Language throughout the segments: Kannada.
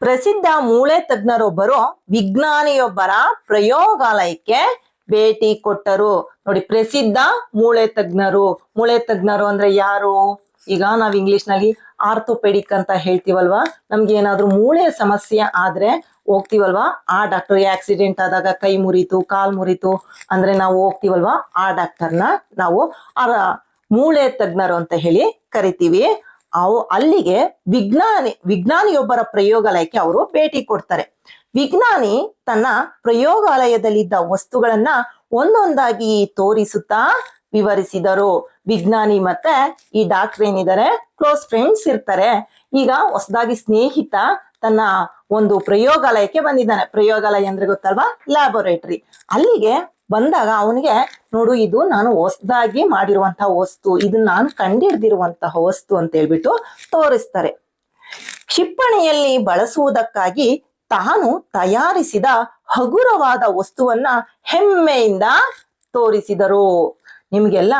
ಪ್ರಸಿದ್ಧ ಮೂಳೆ ತಜ್ಞರೊಬ್ಬರು ವಿಜ್ಞಾನಿಯೊಬ್ಬರ ಪ್ರಯೋಗಾಲಯಕ್ಕೆ ಭೇಟಿ ಕೊಟ್ಟರು. ನೋಡಿ, ಪ್ರಸಿದ್ಧ ಮೂಳೆ ತಜ್ಞರು. ಮೂಳೆ ತಜ್ಞರು ಅಂದ್ರೆ ಯಾರು? ಈಗ ನಾವ್ ಇಂಗ್ಲಿಷ್ನಲ್ಲಿ ಆರ್ಥೋಪೆಡಿಕ್ ಅಂತ ಹೇಳ್ತೀವಲ್ವಾ? ನಮ್ಗೆ ಏನಾದ್ರೂ ಮೂಳೆ ಸಮಸ್ಯೆ ಆದ್ರೆ ಹೋಗ್ತೀವಲ್ವಾ? ಆ ಡಾಕ್ಟರ್ ಆಕ್ಸಿಡೆಂಟ್ ಆದಾಗ ಕೈ ಮುರಿತು, ಕಾಲ್ ಮುರಿತು ಅಂದ್ರೆ ನಾವು ಹೋಗ್ತೀವಲ್ವಾ? ಆ ಡಾಕ್ಟರ್ನ ನಾವು ಆ ಮೂಳೆ ತಜ್ಞರು ಅಂತ ಹೇಳಿ ಕರಿತೀವಿ. ಅವು ಅಲ್ಲಿಗೆ ವಿಜ್ಞಾನಿ, ವಿಜ್ಞಾನಿಯೊಬ್ಬರ ಪ್ರಯೋಗಾಲಯಕ್ಕೆ ಅವರು ಭೇಟಿ ಕೊಡ್ತಾರೆ. ವಿಜ್ಞಾನಿ ತನ್ನ ಪ್ರಯೋಗಾಲಯದಲ್ಲಿದ್ದ ವಸ್ತುಗಳನ್ನ ಒಂದೊಂದಾಗಿ ತೋರಿಸುತ್ತಾ ವಿವರಿಸಿದರು. ವಿಜ್ಞಾನಿ ಮತ್ತೆ ಈ ಡಾಕ್ಟರ್ ಏನಿದ್ದಾರೆ? ಕ್ಲೋಸ್ ಫ್ರೆಂಡ್ಸ್ ಇರ್ತಾರೆ. ಈಗ ಹೊಸದಾಗಿ ಸ್ನೇಹಿತ ತನ್ನ ಒಂದು ಪ್ರಯೋಗಾಲಯಕ್ಕೆ ಬಂದಿದ್ದಾನೆ. ಪ್ರಯೋಗಾಲಯ ಅಂದ್ರೆ ಗೊತ್ತಲ್ವಾ? ಲ್ಯಾಬೊರೇಟರಿ. ಅಲ್ಲಿಗೆ ಬಂದಾಗ ಅವನಿಗೆ, ನೋಡು, ಇದು ನಾನು ಹೊಸದಾಗಿ ಮಾಡಿರುವಂತಹ ವಸ್ತು, ಇದು ನಾನು ಕಂಡಿಡ್ದಿರುವಂತಹ ವಸ್ತು ಅಂತ ಹೇಳ್ಬಿಟ್ಟು ತೋರಿಸ್ತಾರೆ. ಕ್ಷಿಪಣಿಯಲ್ಲಿ ಬಳಸುವುದಕ್ಕಾಗಿ ತಾನು ತಯಾರಿಸಿದ ಹಗುರವಾದ ವಸ್ತುವನ್ನ ಹೆಮ್ಮೆಯಿಂದ ತೋರಿಸಿದರು. ನಿಮಗೆಲ್ಲ,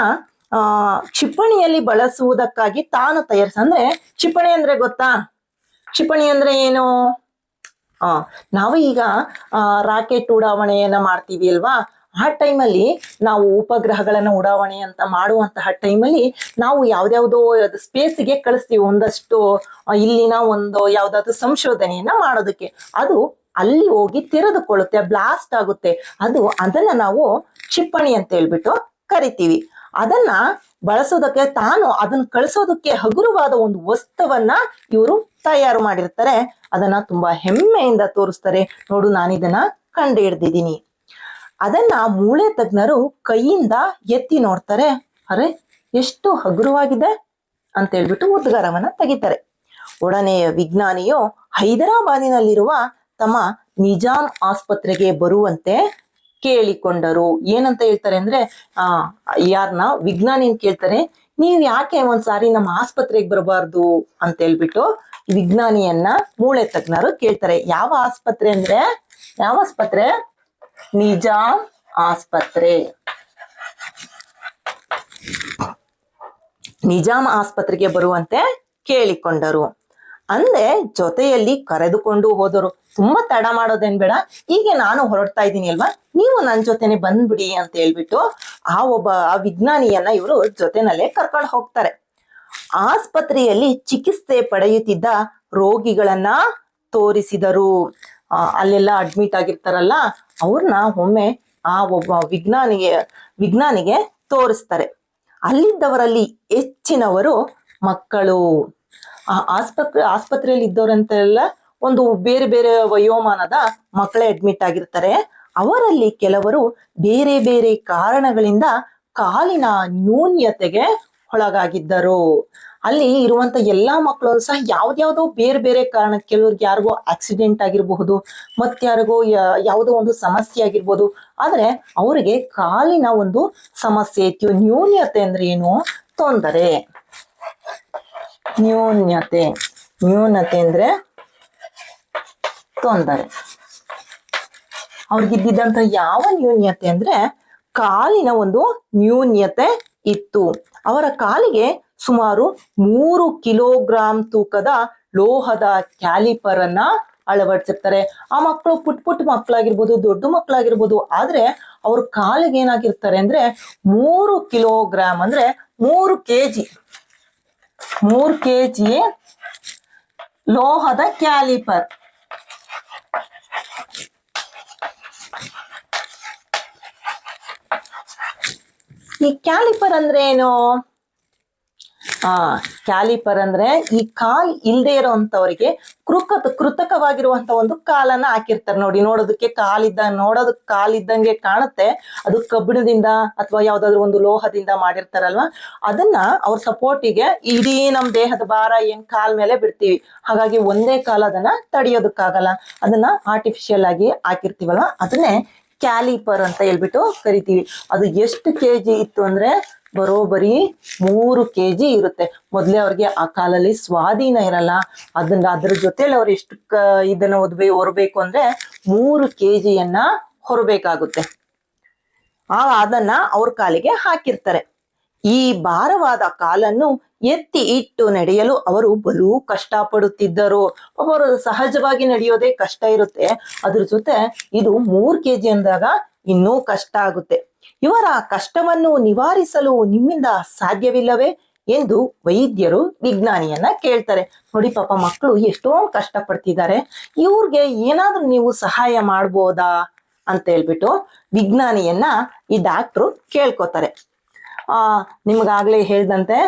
ಆ, ಕ್ಷಿಪಣಿಯಲ್ಲಿ ಬಳಸುವುದಕ್ಕಾಗಿ ತಾನು ತಯಾರಿಸ, ಅಂದ್ರೆ ಕ್ಷಿಪಣಿ ಅಂದ್ರೆ ಗೊತ್ತಾ? ಕ್ಷಿಪಣಿ ಅಂದ್ರೆ ಏನು? ಆ ನಾವು ಈಗ ರಾಕೆಟ್ ಉಡಾವಣೆಯನ್ನ ಮಾಡ್ತೀವಿ ಅಲ್ವಾ? ಆ ಟೈಮಲ್ಲಿ ನಾವು ಉಪಗ್ರಹಗಳನ್ನು ಉಡಾವಣೆ ಅಂತ ಮಾಡುವಂತಹ ಟೈಮಲ್ಲಿ ನಾವು ಯಾವ್ದ್ಯಾವ್ದೋ ಸ್ಪೇಸ್ಗೆ ಕಳಿಸ್ತೀವಿ. ಒಂದಷ್ಟು ಇಲ್ಲಿನ ಒಂದು ಯಾವ್ದಾದ್ರು ಸಂಶೋಧನೆಯನ್ನ ಮಾಡೋದಕ್ಕೆ. ಅದು ಅಲ್ಲಿ ಹೋಗಿ ತೆರೆದುಕೊಳ್ಳುತ್ತೆ ಬ್ಲಾಸ್ಟ್ ಆಗುತ್ತೆ. ಅದು ಅದನ್ನ ನಾವು ಕ್ಷಿಪಣಿ ಅಂತ ಹೇಳ್ಬಿಟ್ಟು ಕರಿತೀವಿ. ಅದನ್ನ ಬಳಸೋದಕ್ಕೆ, ತಾನು ಅದನ್ನ ಕಳಿಸೋದಕ್ಕೆ ಹಗುರವಾದ ಒಂದು ವಸ್ತುವನ್ನ ಇವರು ತಯಾರು ಮಾಡಿರ್ತಾರೆ. ಅದನ್ನ ತುಂಬಾ ಹೆಮ್ಮೆಯಿಂದ ತೋರಿಸ್ತಾರೆ. ನೋಡು, ನಾನಿದನ್ನ ಕಂಡು ಹಿಡ್ದಿದ್ದೀನಿ. ಅದನ್ನ ಮೂಳೆ ತಜ್ಞರು ಕೈಯಿಂದ ಎತ್ತಿ ನೋಡ್ತಾರೆ. ಅರೆ, ಎಷ್ಟು ಹಗುರವಾಗಿದೆ ಅಂತ ಹೇಳ್ಬಿಟ್ಟು ಉದ್ಗಾರವನ್ನ ತೆಗಿತಾರೆ. ಒಡನೆಯ ವಿಜ್ಞಾನಿಯು ಹೈದರಾಬಾದಿನಲ್ಲಿರುವ ತಮ್ಮ ನಿಜಾಮ್ ಆಸ್ಪತ್ರೆಗೆ ಬರುವಂತೆ ಕೇಳಿಕೊಂಡರು. ಏನಂತ ಹೇಳ್ತಾರೆ ಅಂದ್ರೆ, ಆ ಯಾರನ್ನ ವಿಜ್ಞಾನಿನ ಕೇಳ್ತಾರೆ, ನೀವು ಯಾಕೆ ಒಂದ್ಸಾರಿ ನಮ್ಮ ಆಸ್ಪತ್ರೆಗೆ ಬರಬಾರ್ದು? ಅಂತ ಹೇಳ್ಬಿಟ್ಟು ವಿಜ್ಞಾನಿಯನ್ನ ಮೂಳೆ ತಜ್ಞರು ಕೇಳ್ತಾರೆ. ಯಾವ ಆಸ್ಪತ್ರೆ ಅಂದ್ರೆ, ಯಾವ ಆಸ್ಪತ್ರೆ? ನಿಜಾಮ್ ಆಸ್ಪತ್ರೆ. ನಿಜಾಮ್ ಆಸ್ಪತ್ರೆಗೆ ಬರುವಂತೆ ಕೇಳಿಕೊಂಡರು. ಅಂದೆ ಜೊತೆಯಲ್ಲಿ ಕರೆದುಕೊಂಡು ಹೋದರು. ತುಂಬಾ ತಡ ಮಾಡೋದೇನ್ ಬೇಡ. ಹೀಗೆ ನಾನು ಹೊರಡ್ತಾ ಇದ್ದೀನಿ ಅಲ್ವಾ? ನೀವು ನನ್ನ ಜೊತೆನೆ ಬಂದ್ಬಿಡಿ ಅಂತ ಹೇಳ್ಬಿಟ್ಟು ಆ ಒಬ್ಬ, ಆ ವಿಜ್ಞಾನಿಯನ್ನ ಇವರು ಜೊತೆನಲ್ಲೇ ಕರ್ಕೊಂಡು ಹೋಗ್ತಾರೆ. ಆಸ್ಪತ್ರೆಯಲ್ಲಿ ಚಿಕಿತ್ಸೆ ಪಡೆಯುತ್ತಿದ್ದ ರೋಗಿಗಳನ್ನ ತೋರಿಸಿದರು. ಅಲ್ಲೆಲ್ಲ ಅಡ್ಮಿಟ್ ಆಗಿರ್ತಾರಲ್ಲ ಅವ್ರನ್ನ ಒಮ್ಮೆ ಆ ಒಬ್ಬ ವಿಜ್ಞಾನಿಗೆ ವಿಜ್ಞಾನಿಗೆ ತೋರಿಸ್ತಾರೆ. ಅಲ್ಲಿದ್ದವರಲ್ಲಿ ಹೆಚ್ಚಿನವರು ಮಕ್ಕಳು. ಆ, ಆಸ್ಪತ್ರೆ, ಆಸ್ಪತ್ರೆಯಲ್ಲಿ ಇದ್ದವರಂತೆಲ್ಲ ಒಂದು ಬೇರೆ ಬೇರೆ ವಯೋಮಾನದ ಮಕ್ಕಳೇ ಅಡ್ಮಿಟ್ ಆಗಿರ್ತಾರೆ. ಅವರಲ್ಲಿ ಕೆಲವರು ಬೇರೆ ಬೇರೆ ಕಾರಣಗಳಿಂದ ಕಾಲಿನ ನ್ಯೂನ್ಯತೆಗೆ ಒಳಗಾಗಿದ್ದರು. ಅಲ್ಲಿ ಇರುವಂತ ಎಲ್ಲಾ ಮಕ್ಕಳು ಸಹ ಯಾವ್ದ್ಯಾವ್ದೋ ಬೇರೆ ಬೇರೆ ಕಾರಣ ಕೆಲವ್ರಿಗೆ ಯಾರಿಗೋ ಆಕ್ಸಿಡೆಂಟ್ ಆಗಿರಬಹುದು ಮತ್ತಾರಿಗೋ ಯಾವುದೋ ಒಂದು ಸಮಸ್ಯೆ ಆಗಿರ್ಬೋದು, ಆದ್ರೆ ಅವರಿಗೆ ಕಾಲಿನ ಒಂದು ಸಮಸ್ಯೆ ಇತ್ತು. ನ್ಯೂನ್ಯತೆ ಅಂದ್ರೆ ಏನು? ತೊಂದರೆ. ನ್ಯೂನ್ಯತೆ. ನ್ಯೂನತೆ ಅಂದ್ರೆ ತೊಂದರೆ. ಅವ್ರಿಗಿದ್ದಂತ ಯಾವ ನ್ಯೂನ್ಯತೆ ಅಂದ್ರೆ ಕಾಲಿನ ಒಂದು ನ್ಯೂನ್ಯತೆ ಇತ್ತು. ಅವರ ಕಾಲಿಗೆ ಸುಮಾರು ಮೂರು ಕಿಲೋಗ್ರಾಂ ತೂಕದ ಲೋಹದ ಕ್ಯಾಲಿಪರ್ ಅನ್ನ ಅಳವಡಿಸಿರ್ತಾರೆ. ಆ ಮಕ್ಕಳು ಪುಟ್ ಪುಟ್ ಮಕ್ಕಳಾಗಿರ್ಬೋದು, ದೊಡ್ಡ ಮಕ್ಕಳಾಗಿರ್ಬೋದು, ಆದ್ರೆ ಅವ್ರ ಕಾಲಿಗೆ ಏನಾಗಿರ್ತಾರೆ ಅಂದ್ರೆ ಮೂರು ಕಿಲೋಗ್ರಾಮ್ ಅಂದ್ರೆ ಮೂರು ಕೆಜಿ ಮೂರು ಕೆಜಿ ಲೋಹದ ಕ್ಯಾಲಿಪರ್. ಈ ಕ್ಯಾಲಿಪರ್ ಅಂದ್ರೆ ಏನು? ಆ, ಕ್ಯಾಲಿಪರ್ ಅಂದ್ರೆ ಈ ಕಾಲ್ ಇಲ್ದೇ ಇರೋಂಥವ್ರಿಗೆ ಕೃಕ ಕೃತಕವಾಗಿರುವಂತ ಒಂದು ಕಾಲನ್ನ ಹಾಕಿರ್ತಾರೆ. ನೋಡಿ, ನೋಡೋದಕ್ಕೆ ಕಾಲಿದ್ದ ನೋಡೋದಕ್ಕೆ ಕಾಲಿದ್ದಂಗೆ ಕಾಣುತ್ತೆ. ಅದು ಕಬ್ಬಿಣದಿಂದ ಅಥವಾ ಯಾವ್ದಾದ್ರು ಒಂದು ಲೋಹದಿಂದ ಮಾಡಿರ್ತಾರಲ್ವಾ? ಅದನ್ನ ಅವ್ರ ಸಪೋರ್ಟಿಗೆ ಇಡೀ ನಮ್ ದೇಹದ ಭಾರ ಏನ್ ಕಾಲ್ ಮೇಲೆ ಬಿಡ್ತೀವಿ. ಹಾಗಾಗಿ ಒಂದೇ ಕಾಲ ಅದನ್ನ ತಡೆಯೋದಕ್ಕಾಗಲ್ಲ. ಅದನ್ನ ಆರ್ಟಿಫಿಷಿಯಲ್ ಆಗಿ ಹಾಕಿರ್ತೀವಲ್ವಾ? ಅದನ್ನೇ ಕ್ಯಾಲಿಪರ್ ಅಂತ ಹೇಳ್ಬಿಟ್ಟು ಕರಿತೀವಿ. ಅದು ಎಷ್ಟು ಕೆ ಜಿ ಇತ್ತು ಅಂದ್ರೆ ಬರೋಬ್ಬರಿ ಮೂರು ಕೆ ಜಿ ಇರುತ್ತೆ. ಮೊದಲೇ ಅವ್ರಿಗೆ ಆ ಕಾಲಲ್ಲಿ ಸ್ವಾಧೀನ ಇರಲ್ಲ. ಅದನ್ನ ಅದ್ರ ಜೊತೆಲಿ ಅವ್ರು ಎಷ್ಟು ಕ ಇದನ್ನ ಓದ್ಬೇ ಹೊರಬೇಕು ಅಂದ್ರೆ ಮೂರು ಕೆ ಜಿಯನ್ನ ಹೊರಬೇಕಾಗುತ್ತೆ. ಆ ಅದನ್ನ ಅವ್ರ ಕಾಲಿಗೆ ಹಾಕಿರ್ತಾರೆ. ಈ ಭಾರವಾದ ಕಾಲನ್ನು ಎತ್ತಿ ಇಟ್ಟು ನಡೆಯಲು ಅವರು ಬಲು ಕಷ್ಟಪಡುತ್ತಿದ್ದರು. ಅವರು ಸಹಜವಾಗಿ ನಡೆಯೋದೇ ಕಷ್ಟ ಇರುತ್ತೆ. ಅದ್ರ ಜೊತೆ ಇದು ಮೂರ್ ಕೆಜಿ ಅಂದಾಗ ಇನ್ನೂ ಕಷ್ಟ ಆಗುತ್ತೆ. ಇವರ ಕಷ್ಟವನ್ನು ನಿವಾರಿಸಲು ನಿಮ್ಮಿಂದ ಸಾಧ್ಯವಿಲ್ಲವೇ ಎಂದು ವೈದ್ಯರು ವಿಜ್ಞಾನಿಯನ್ನ ಕೇಳ್ತಾರೆ. ನೋಡಿ ಪಾಪ ಮಕ್ಕಳು ಎಷ್ಟೊಂದು ಕಷ್ಟ ಪಡ್ತಿದ್ದಾರೆ ಇವ್ರಿಗೆ ಏನಾದ್ರೂ ನೀವು ಸಹಾಯ ಮಾಡ್ಬೋದಾ ಅಂತ ಹೇಳ್ಬಿಟ್ಟು ವಿಜ್ಞಾನಿಯನ್ನ ಈ ಡಾಕ್ಟ್ರು ಕೇಳ್ಕೊತಾರೆ. ಆ, ನಿಮ್ಗಾಗ್ಲೇ ಹೇಳ್ದಂತೆ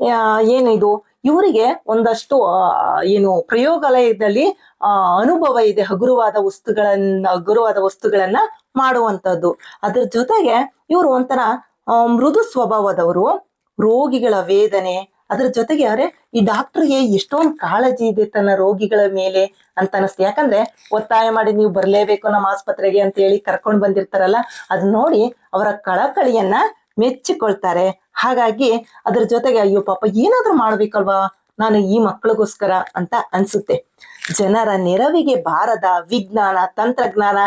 ಏನಿದು ಏನು ಇದು ಇವರಿಗೆ ಒಂದಷ್ಟು ಏನು ಪ್ರಯೋಗಾಲಯದಲ್ಲಿ ಅನುಭವ ಇದೆ. ಹಗುರವಾದ ವಸ್ತುಗಳನ್ನ ಹಗುರವಾದ ವಸ್ತುಗಳನ್ನ ಮಾಡುವಂತದ್ದು ಅದ್ರ ಜೊತೆಗೆ ಇವರು ಒಂಥರ ಮೃದು ಸ್ವಭಾವದವರು, ರೋಗಿಗಳ ವೇದನೆ, ಅದ್ರ ಜೊತೆಗೆ ಅರೆ ಈ ಡಾಕ್ಟರ್ಗೆ ಎಷ್ಟೊಂದು ಕಾಳಜಿ ಇದೆ ತನ್ನ ರೋಗಿಗಳ ಮೇಲೆ ಅಂತ ಅನಿಸ್ತು. ಯಾಕಂದ್ರೆ ಒತ್ತಾಯ ಮಾಡಿ ನೀವು ಬರಲೇಬೇಕು ನಮ್ಮ ಆಸ್ಪತ್ರೆಗೆ ಅಂತ ಹೇಳಿ ಕರ್ಕೊಂಡು ಬಂದಿರ್ತಾರಲ್ಲ, ಅದ್ ನೋಡಿ ಅವರ ಕಳಕಳಿಯನ್ನ ಮೆಚ್ಚಿಕೊಳ್ತಾರೆ. ಹಾಗಾಗಿ ಅದ್ರ ಜೊತೆಗೆ ಅಯ್ಯೋ ಪಾಪ ಏನಾದ್ರೂ ಮಾಡ್ಬೇಕಲ್ವಾ, ನಾನು ಈ ಮಕ್ಕಳಿಗೋಸ್ಕರ ಅಂತ ಅನ್ಸುತ್ತೆ. ಜನರ ನೆರವಿಗೆ ಬಾರದ ವಿಜ್ಞಾನ, ತಂತ್ರಜ್ಞಾನ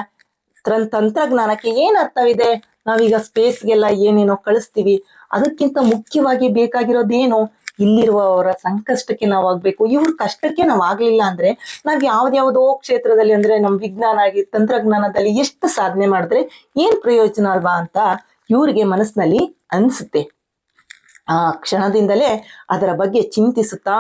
ತಂತ್ರಜ್ಞಾನಕ್ಕೆ ಏನ್ ಅರ್ಥವಿದೆ? ನಾವೀಗ ಸ್ಪೇಸ್ಗೆಲ್ಲ ಏನೇನೋ ಕಳಿಸ್ತೀವಿ. ಅದಕ್ಕಿಂತ ಮುಖ್ಯವಾಗಿ ಬೇಕಾಗಿರೋದೇನು? ಇಲ್ಲಿರುವವರ ಸಂಕಷ್ಟಕ್ಕೆ ನಾವು ಆಗ್ಬೇಕು ಇವ್ರ ಕಷ್ಟಕ್ಕೆ ನಾವು ಆಗ್ಲಿಲ್ಲ ಅಂದ್ರೆ ನಾವ್ ಯಾವ್ದ್ಯಾವ್ದೋ ಕ್ಷೇತ್ರದಲ್ಲಿ ಅಂದ್ರೆ ನಮ್ ವಿಜ್ಞಾನ ಆಗಿ, ತಂತ್ರಜ್ಞಾನದಲ್ಲಿ ಎಷ್ಟು ಸಾಧನೆ ಮಾಡಿದ್ರೆ ಏನ್ ಪ್ರಯೋಜನ ಅಲ್ವಾ ಅಂತ ಇವ್ರಿಗೆ ಮನಸ್ಸಿನಲ್ಲಿ ಅನ್ಸುತ್ತೆ. ಆ ಕ್ಷಣದಿಂದಲೇ ಅದರ ಬಗ್ಗೆ ಚಿಂತಿಸುತ್ತಾ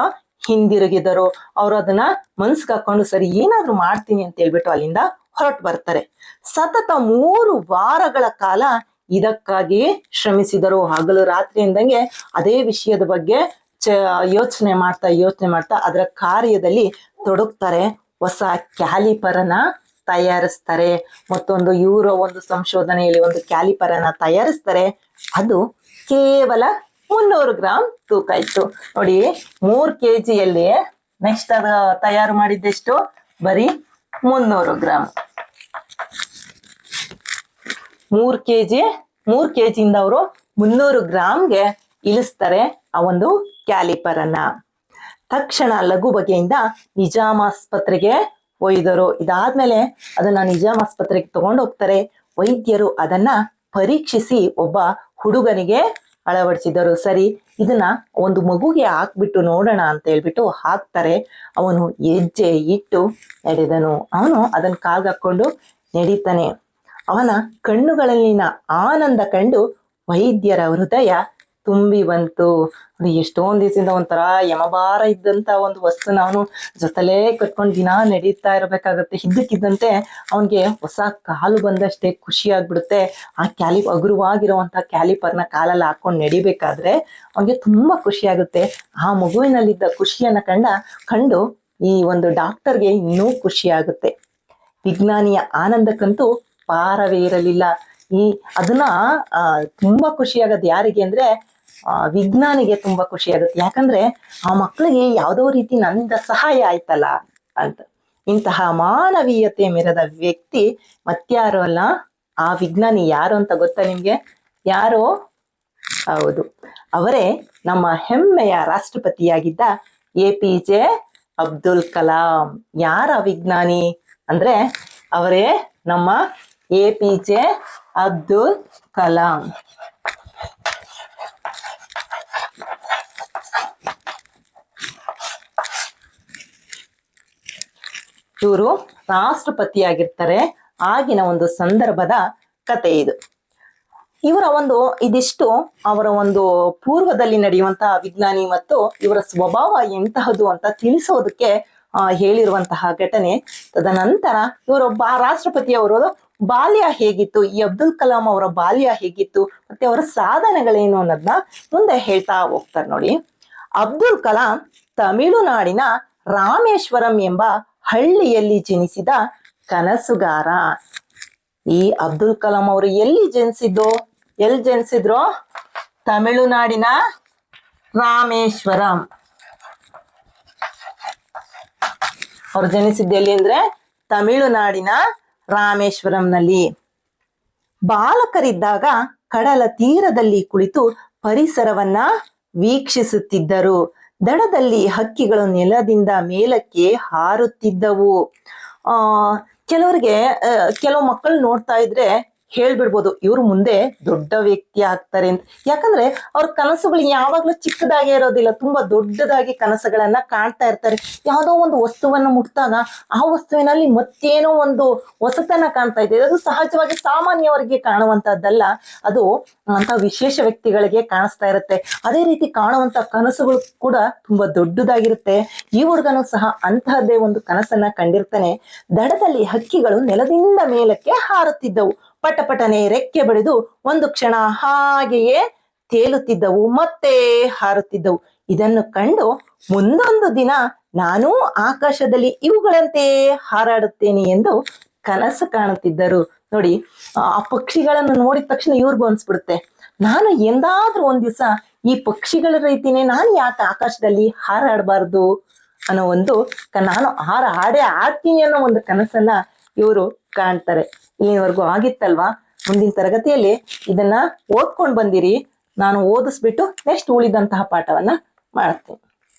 ಹಿಂದಿರುಗಿದರು. ಅವರು ಅದನ್ನ ಮನ್ಸ್ಗೆ ಹಾಕೊಂಡು ಸರಿ ಏನಾದರೂ ಮಾಡ್ತೀನಿ ಅಂತ ಹೇಳ್ಬಿಟ್ಟು ಅಲ್ಲಿಂದ ಹೊರಟು ಬರ್ತಾರೆ. ಸತತ ಮೂರು ವಾರಗಳ ಕಾಲ ಇದಕ್ಕಾಗಿ ಶ್ರಮಿಸಿದರು. ಹಗಲು ರಾತ್ರಿ ಅಂದಂಗೆ ಅದೇ ವಿಷಯದ ಬಗ್ಗೆ ಚ, ಯೋಚನೆ ಮಾಡ್ತಾ ಯೋಚನೆ ಮಾಡ್ತಾ ಅದರ ಕಾರ್ಯದಲ್ಲಿ ತೊಡಗ್ತಾರೆ. ಹೊಸ ಕ್ಯಾಲಿಪರನ ತಯಾರಿಸ್ತಾರೆ. ಮತ್ತೊಂದು ಇವರ ಒಂದು ಸಂಶೋಧನೆಯಲ್ಲಿ ಒಂದು ಕ್ಯಾಲಿಪರನ ತಯಾರಿಸ್ತಾರೆ. ಅದು ಕೇವಲ ಮುನ್ನೂರು ಗ್ರಾಮ್ ತೂಕ ಇತ್ತು. ನೋಡಿ, ಮೂರು ಕೆ ಜಿಯಲ್ಲಿ ನೆಕ್ಸ್ಟ್ ಅದು ತಯಾರು ಮಾಡಿದ್ದೆಷ್ಟು? ಬರೀ ಮುನ್ನೂರು ಗ್ರಾಮ್. ಮೂರ್ ಕೆ ಜಿ ಮೂರ್ ಕೆ ಜಿಯಿಂದ ಅವರು ಮುನ್ನೂರು ಗ್ರಾಮ್ಗೆ ಇಳಿಸ್ತಾರೆ ಆ ಒಂದು ಕ್ಯಾಲಿಪರ್ ತಕ್ಷಣ ಲಘು ಬಗೆಯಿಂದ ನಿಜಾಮ್ ಆಸ್ಪತ್ರೆಗೆ ಒಯ್ದರು. ಇದಾದ್ಮೇಲೆ ಅದನ್ನ ನಿಜಾಮ್ ಆಸ್ಪತ್ರೆಗೆ ತಗೊಂಡು ಹೋಗ್ತಾರೆ. ವೈದ್ಯರು ಅದನ್ನ ಪರೀಕ್ಷಿಸಿ ಒಬ್ಬ ಹುಡುಗನಿಗೆ ಅಳವಡಿಸಿದರು ಸರಿ, ಇದನ್ನ ಒಂದು ಮಗುಗೆ ಹಾಕ್ಬಿಟ್ಟು ನೋಡೋಣ ಅಂತ ಹೇಳ್ಬಿಟ್ಟು ಹಾಕ್ತಾರೆ. ಅವನು ಹೆಜ್ಜೆ ಇಟ್ಟು ನಡೆದನು ಅವನು ಅದನ್ನ ಕಾಲ್ಗೆ ಹಾಕೊಂಡು ನಡೀತಾನೆ. ಅವನ ಕಣ್ಣುಗಳಲ್ಲಿನ ಆನಂದ ಕಂಡು ವೈದ್ಯರ ಹೃದಯ ತುಂಬಿ ಬಂತು. ಎಷ್ಟೊಂದ್ ದಿವಸದಿಂದ ಒಂಥರ ಯಮಭಾರ ಇದ್ದಂತ ಒಂದು ವಸ್ತು ನಾನು ಜೊತೆಲೇ ಕಟ್ಕೊಂಡು ದಿನ ನಡೀತಾ ಇರಬೇಕಾಗತ್ತೆ. ಇದ್ದಕ್ಕಿದ್ದಂತೆ ಅವನಿಗೆ ಹೊಸ ಕಾಲು ಬಂದಷ್ಟೇ ಖುಷಿ ಆಗ್ಬಿಡುತ್ತೆ. ಆ ಕ್ಯಾಲಿ ಅಗುರುವಾಗಿರುವಂತಹ ಕ್ಯಾಲಿಪರ್ನ ಕಾಲಲ್ಲಿ ಹಾಕೊಂಡು ನಡಿಬೇಕಾದ್ರೆ ಅವನಿಗೆ ತುಂಬಾ ಖುಷಿ ಆಗುತ್ತೆ. ಆ ಮಗುವಿನಲ್ಲಿದ್ದ ಖುಷಿಯನ್ನ ಕಂಡ, ಕಂಡು ಈ ಒಂದು ಡಾಕ್ಟರ್ಗೆ ಇನ್ನೂ ಖುಷಿ ಆಗುತ್ತೆ. ವಿಜ್ಞಾನಿಯ ಆನಂದಕ್ಕಂತೂ ಪಾರವೇ ಇರಲಿಲ್ಲ. ಈ ಅದನ್ನ ತುಂಬಾ ಖುಷಿ ಯಾರಿಗೆ ಅಂದ್ರೆ ವಿಜ್ಞಾನಿಗೆ ತುಂಬಾ ಖುಷಿ ಆಗುತ್ತೆ. ಯಾಕಂದ್ರೆ ಆ ಮಕ್ಕಳಿಗೆ ಯಾವುದೋ ರೀತಿ ನನ್ನಿಂದ ಸಹಾಯ ಆಯ್ತಲ್ಲ ಅಂತ. ಇಂತಹ ಮಾನವೀಯತೆ ಮೆರೆದ ವ್ಯಕ್ತಿ ಮತ್ಯಾರು ಅಲ್ಲ? ಆ ವಿಜ್ಞಾನಿ ಯಾರು ಅಂತ ಗೊತ್ತಾ ನಿಮ್ಗೆ? ಯಾರು? ಹೌದು. ಅವರೇ ನಮ್ಮ ಹೆಮ್ಮೆಯ ರಾಷ್ಟ್ರಪತಿಯಾಗಿದ್ದ A P J Abdul Kalam. ಯಾರ ವಿಜ್ಞಾನಿ? ಅಂದ್ರೆ ಅವರೇ ನಮ್ಮ A P J Abdul Kalam. ಇವರು ರಾಷ್ಟ್ರಪತಿಯಾಗಿರ್ತಾರೆ. ಆಗಿನ ಒಂದು ಸಂದರ್ಭದ ಕತೆ ಇದು. ಇವರ ಒಂದು ಇದಿಷ್ಟು ಅವರ ಒಂದು ಪೂರ್ವದಲ್ಲಿ ನಡೆಯುವಂತಹ ವಿಜ್ಞಾನಿ ಮತ್ತು ಇವರ ಸ್ವಭಾವ ಎಂತಹದು ಅಂತ ತಿಳಿಸೋದಕ್ಕೆ ಹೇಳಿರುವಂತಹ ಘಟನೆ. ತದನಂತರ ಇವರೊಬ್ಬ ರಾಷ್ಟ್ರಪತಿಯವರು ಬಾಲ್ಯ ಹೇಗಿತ್ತು, ಈ ಅಬ್ದುಲ್ ಕಲಾಂ ಅವರ ಬಾಲ್ಯ ಹೇಗಿತ್ತು, ಮತ್ತೆ ಅವರ ಸಾಧನೆಗಳೇನು ಅನ್ನೋದನ್ನ ಮುಂದೆ ಹೇಳ್ತಾ ಹೋಗ್ತಾರೆ ನೋಡಿ. ಅಬ್ದುಲ್ ಕಲಾಂ ತಮಿಳುನಾಡಿನ ರಾಮೇಶ್ವರಂ ಎಂಬ ಹಳ್ಳಿಯಲ್ಲಿ ಜನಿಸಿದ ಕನಸುಗಾರ. ಈ ಅಬ್ದುಲ್ ಕಲಾಂ ಅವರು ಎಲ್ಲಿ ಜನಿಸಿದ್ದು? ಎಲ್ಲಿ ಜನಿಸಿದ್ರು? ತಮಿಳುನಾಡಿನ ರಾಮೇಶ್ವರಂ. ಅವ್ರು ಜನಿಸಿದ್ದು ಎಲ್ಲಿ ಅಂದ್ರೆ ತಮಿಳುನಾಡಿನ ರಾಮೇಶ್ವರಂನಲ್ಲಿ. ಬಾಲಕರಿದ್ದಾಗ ಕಡಲ ತೀರದಲ್ಲಿ ಕುಳಿತು ಪರಿಸರವನ್ನ ವೀಕ್ಷಿಸುತ್ತಿದ್ದರು. ದಡದಲ್ಲಿ ಹಕ್ಕಿಗಳು ನೆಲದಿಂದ ಮೇಲಕ್ಕೆ ಹಾರುತ್ತಿದ್ದವು. ಆ ಕೆಲವರಿಗೆ ಕೆಲವು ಮಕ್ಕಳು ನೋಡ್ತಾ ಇದ್ರೆ ಹೇಳ್ಬಿಡ್ಬೋದು. ಇವ್ರು ಮುಂದೆ ದೊಡ್ಡ ವ್ಯಕ್ತಿ ಆಗ್ತಾರೆ ಅಂತ. ಯಾಕಂದ್ರೆ ಅವ್ರ ಕನಸುಗಳು ಯಾವಾಗ್ಲೂ ಚಿಕ್ಕದಾಗೇ ಇರೋದಿಲ್ಲ. ತುಂಬಾ ದೊಡ್ಡದಾಗಿ ಕನಸುಗಳನ್ನ ಕಾಣ್ತಾ ಇರ್ತಾರೆ. ಯಾವುದೋ ಒಂದು ವಸ್ತುವನ್ನು ಮುಟ್ಟಿದಾಗ ಆ ವಸ್ತುವಿನಲ್ಲಿ ಮತ್ತೇನೋ ಒಂದು ಹೊಸತನ ಕಾಣ್ತಾ ಇದೆ. ಅದು ಸಹಜವಾಗಿ ಸಾಮಾನ್ಯವರಿಗೆ ಕಾಣುವಂತಹದ್ದಲ್ಲ ಅದು ಅಂತ ವಿಶೇಷ ವ್ಯಕ್ತಿಗಳಿಗೆ ಕಾಣಿಸ್ತಾ ಇರುತ್ತೆ. ಅದೇ ರೀತಿ ಕಾಣುವಂತ ಕನಸುಗಳು ಕೂಡ ತುಂಬಾ ದೊಡ್ಡದಾಗಿರುತ್ತೆ. ಈ ಹುಡುಗನು ಸಹ ಅಂತಹದ್ದೇ ಒಂದು ಕನಸನ್ನ ಕಂಡಿರ್ತಾನೆ. ದಡದಲ್ಲಿ ಹಕ್ಕಿಗಳು ನೆಲದಿಂದ ಮೇಲಕ್ಕೆ ಹಾರುತ್ತಿದ್ದವು. ಪಟಪಟನೆ ರೆಕ್ಕೆ ಬಡಿದು ಒಂದು ಕ್ಷಣ ಹಾಗೆಯೇ ತೇಲುತ್ತಿದ್ದವು, ಮತ್ತೆ ಹಾರುತ್ತಿದ್ದವು. ಇದನ್ನು ಕಂಡು ಮುಂದೊಂದು ದಿನ ನಾನೂ ಆಕಾಶದಲ್ಲಿ ಇವುಗಳಂತೆ ಹಾರಾಡುತ್ತೇನೆ ಎಂದು ಕನಸು ಕಾಣುತ್ತಿದ್ದರು. ನೋಡಿ, ಆ ಪಕ್ಷಿಗಳನ್ನು ನೋಡಿದ ತಕ್ಷಣ ಇವ್ರಿಗೂ ಅನ್ಸ್ಬಿಡುತ್ತೆ. ನಾನು ಎಂದಾದ್ರೂ ಒಂದ್ ದಿವಸ ಈ ಪಕ್ಷಿಗಳ ರೀತಿನೇ ನಾನು ಯಾಕೆ ಆಕಾಶದಲ್ಲಿ ಹಾರಾಡಬಾರ್ದು ಅನ್ನೋ ಒಂದು ನಾನು ಹಾರ ಹಾಡೇ ಆಡ್ತೀನಿ ಅನ್ನೋ ಒಂದು ಕನಸನ್ನ ಇವರು ಕಾಣ್ತಾರೆ. ಇಲ್ಲಿವರೆಗೂ ಆಗಿತ್ತಲ್ವಾ? ಮುಂದಿನ ತರಗತಿಯಲ್ಲಿ ಇದನ್ನ ಓದ್ಕೊಂಡು ಬಂದಿರಿ. ನಾನು ಓದಿಸ್ಬಿಟ್ಟು ನೆಕ್ಸ್ಟ್ ಉಳಿದಂತಹ ಪಾಠವನ್ನ ಮಾಡ್ತೀನಿ.